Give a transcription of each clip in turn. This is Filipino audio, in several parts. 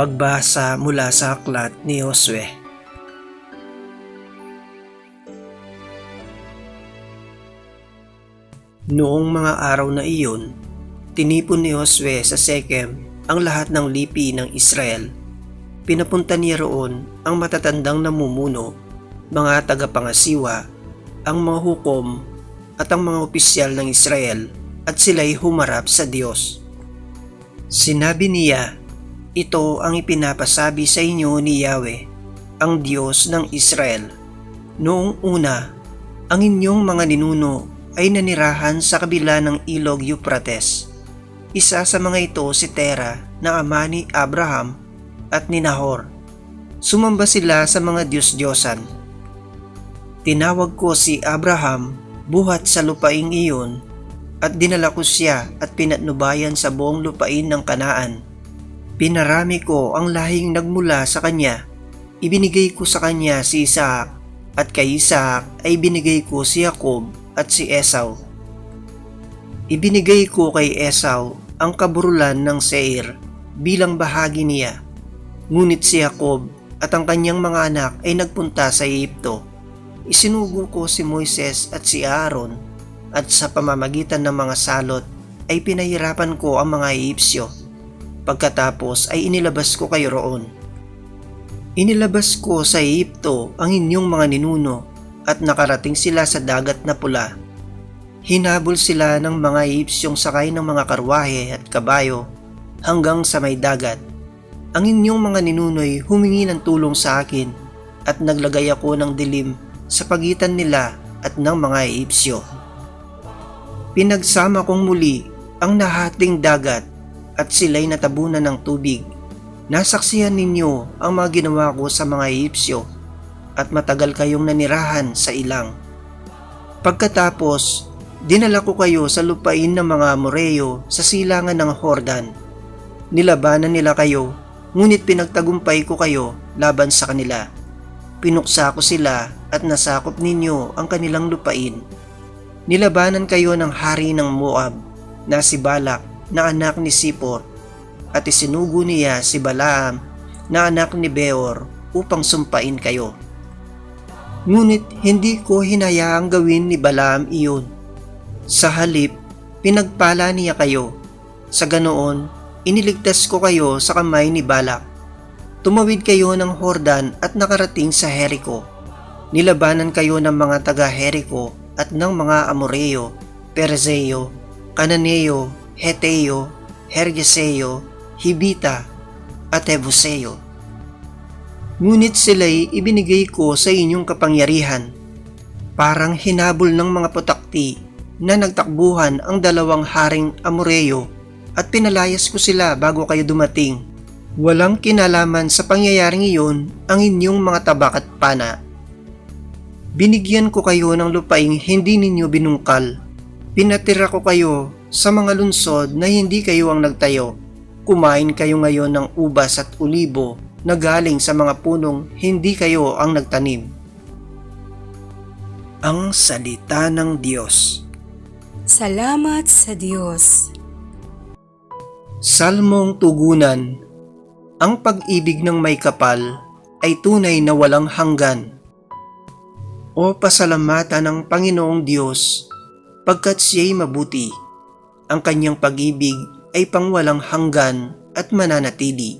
Pagbasa mula sa aklat ni Josue. Noong mga araw na iyon, tinipon ni Josue sa Shechem ang lahat ng lipi ng Israel. Pinapunta niya roon ang matatandang namumuno, mga tagapangasiwa, ang mga hukom at ang mga opisyal ng Israel at sila'y humarap sa Diyos. Sinabi niya, ito ang ipinapasabi sa inyo ni Yahweh, ang Diyos ng Israel. Noong una, ang inyong mga ninuno ay nanirahan sa kabila ng ilog Euphrates. Isa sa mga ito si Tera na ama ni Abraham at ni Nahor. Sumamba sila sa mga Diyos-Diyosan. Tinawag ko si Abraham buhat sa lupaing iyon at dinala ko siya at pinatnubayan sa buong lupain ng Kanaan. Pinarami ko ang lahing nagmula sa kanya. Ibinigay ko sa kanya si Isaac at kay Isaac ay binigay ko si Jacob at si Esau. Ibinigay ko kay Esau ang kaburulan ng Seir bilang bahagi niya. Ngunit si Jacob at ang kanyang mga anak ay nagpunta sa Egypto. Isinugo ko si Moises at si Aaron at sa pamamagitan ng mga salot ay pinahirapan ko ang mga Egyptyo. Pagkatapos ay inilabas ko kayo roon. Inilabas ko sa Egypto ang inyong mga ninuno at nakarating sila sa dagat na pula. Hinabol sila ng mga Egyptyong sakay ng mga karwahe at kabayo hanggang sa may dagat. Ang inyong mga ninuno'y humingi ng tulong sa akin at naglagay ako ng dilim sa pagitan nila at ng mga Egyptyo. Pinagsama kong muli ang nahating dagat at sila'y natabunan ng tubig. Nasaksihan ninyo ang mga ginawa ko sa mga Egyptyo at matagal kayong nanirahan sa ilang. Pagkatapos, dinala ko kayo sa lupain ng mga Amoreo sa silangan ng Hordan. Nilabanan nila kayo, ngunit pinagtagumpay ko kayo laban sa kanila. Pinuksa ko sila at nasakop ninyo ang kanilang lupain. Nilabanan kayo ng hari ng Moab na si Balak na anak ni Sipor at isinugo niya si Balaam na anak ni Beor upang sumpain kayo. Ngunit hindi ko hinayaang gawin ni Balaam iyon. Sa halip, pinagpala niya kayo. Sa ganoon, iniligtas ko kayo sa kamay ni Balak. Tumawid kayo ng Hordan at nakarating sa Jericho. Nilabanan kayo ng mga taga Jericho at ng mga Amoreo, Perzeo, Cananeo, Heteo, Hergeseo, Hibita, at Ebuseo. Ngunit sila'y ibinigay ko sa inyong kapangyarihan. Parang hinabol ng mga putakti na nagtakbuhan ang dalawang haring Amoreo at pinalayas ko sila bago kayo dumating. Walang kinalaman sa pangyayaring iyon ang inyong mga tabak at pana. Binigyan ko kayo ng lupaing hindi ninyo binungkal. Pinatira ko kayo sa mga lunsod na hindi kayo ang nagtayo. Kumain kayo ngayon ng ubas at ulibo na galing sa mga punong hindi kayo ang nagtanim. Ang Salita ng Diyos Salamat sa Diyos. Salmong Tugunan Ang pag-ibig ng may kapal ay tunay na walang hanggan. O pasalamatan ng Panginoong Diyos pagkat siya'y mabuti. Ang kanyang pag-ibig ay pangwalang hanggan at mananatili.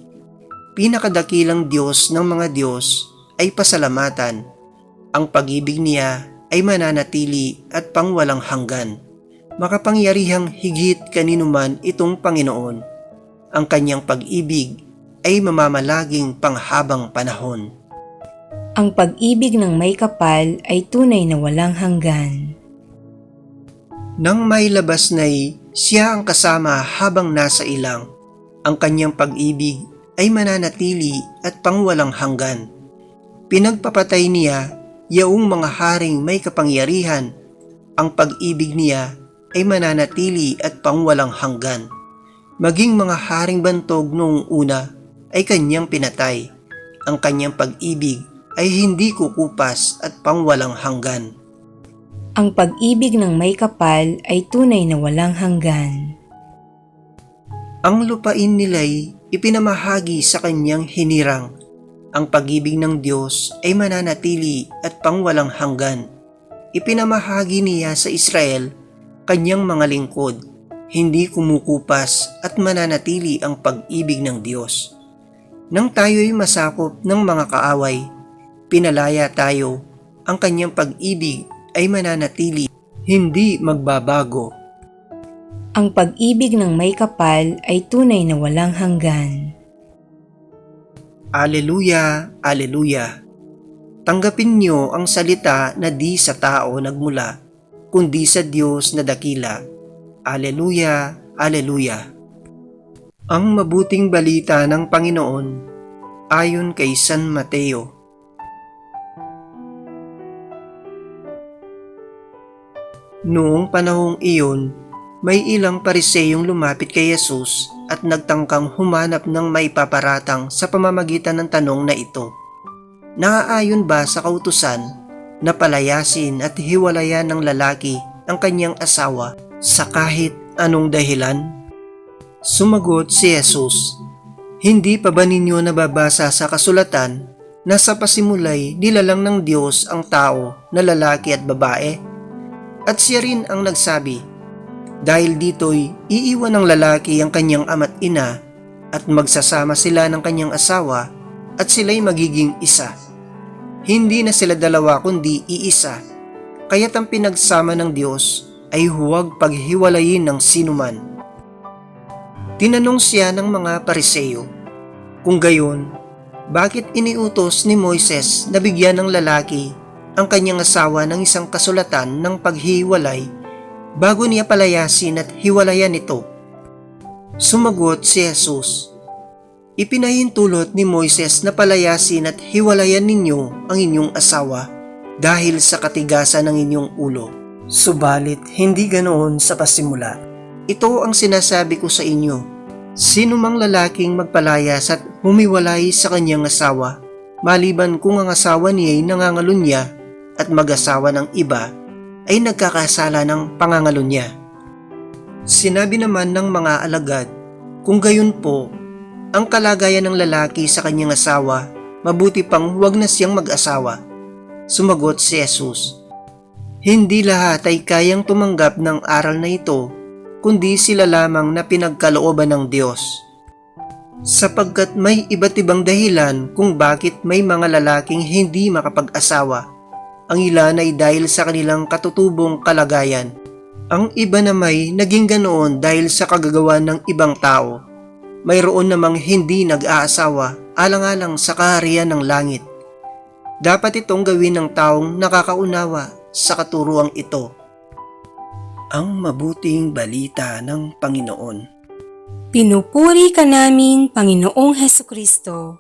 Pinakadakilang Diyos ng mga Diyos ay pasalamatan. Ang pag-ibig niya ay mananatili at pangwalang hanggan. Makapangyarihang higit kaninuman itong Panginoon. Ang kanyang pag-ibig ay mamamalaging panghabang panahon. Ang pag-ibig ng may kapal ay tunay na walang hanggan. Nang may labas na'y siya ang kasama habang nasa ilang. Ang kanyang pag-ibig ay mananatili at pangwalang hanggan. Pinagpapatay niya yaong mga haring may kapangyarihan. Ang pag-ibig niya ay mananatili at pangwalang hanggan. Maging mga haring bantog noong una ay kanyang pinatay. Ang kanyang pag-ibig ay hindi kukupas at pangwalang hanggan. Ang pag-ibig ng may kapal ay tunay na walang hanggan. Ang lupain nila'y ipinamahagi sa kanyang hinirang. Ang pag-ibig ng Diyos ay mananatili at pangwalang hanggan. Ipinamahagi niya sa Israel kanyang mga lingkod. Hindi kumukupas at mananatili ang pag-ibig ng Diyos. Nang tayo'y masakop ng mga kaaway, pinalaya tayo, ang kanyang pag-ibig ay mananatili, hindi magbabago. Ang pag-ibig ng may kapal ay tunay na walang hanggan. Aleluya, Aleluya. Tanggapin niyo ang salita na di sa tao nagmula, kundi sa Diyos na dakila. Aleluya, Aleluya. Ang mabuting balita ng Panginoon ayon kay San Mateo. Noong panahong iyon, may ilang pariseyong lumapit kay Jesus at nagtangkang humanap ng may paparatang sa pamamagitan ng tanong na ito. Naaayon ba sa kautusan na palayasin at hiwalayan ng lalaki ang kanyang asawa sa kahit anong dahilan? Sumagot si Jesus, Hindi pa ba ninyo nababasa sa kasulatan na sa pasimulay nilalang ng Diyos ang tao na lalaki at babae? At siya rin ang nagsabi, dahil dito'y iiwan ng lalaki ang kanyang ama't ina at magsasama sila ng kanyang asawa at sila'y magiging isa. Hindi na sila dalawa kundi iisa, kaya't ang pinagsama ng Diyos ay huwag paghiwalayin ng sinuman. Tinanong siya ng mga pariseyo, kung gayon, bakit iniutos ni Moises na bigyan ng lalaki ang kanyang asawa ng isang kasulatan ng paghiwalay bago niya palayasin at hiwalayan ito. Sumagot si Jesus, Ipinahintulot ni Moises na palayasin at hiwalayan ninyo ang inyong asawa dahil sa katigasan ng inyong ulo. Subalit hindi ganoon sa pasimula. Ito ang sinasabi ko sa inyo. Sino mang lalaking magpalayas at humiwalay sa kanyang asawa, maliban kung ang asawa niya ay nangangalunya at mag-asawa ng iba, ay nagkakasala ng pangangalunya. Sinabi naman ng mga alagad, kung gayon po, ang kalagayan ng lalaki sa kanyang asawa, mabuti pang huwag na siyang mag-asawa. Sumagot si Jesus, Hindi lahat ay kayang tumanggap ng aral na ito, kundi sila lamang na pinagkalooban ng Diyos. Sapagkat may iba't ibang dahilan kung bakit may mga lalaking hindi makapag-asawa. Ang ilan ay dahil sa kanilang katutubong kalagayan. Ang iba na may naging ganoon dahil sa kagagawa ng ibang tao mayroon namang hindi nag-aasawa alang-alang sa kaharian ng langit. Dapat itong gawin ng taong nakakaunawa sa katuruang ito. Ang mabuting balita ng Panginoon. Pinupuri ka namin, Panginoong Heso Kristo.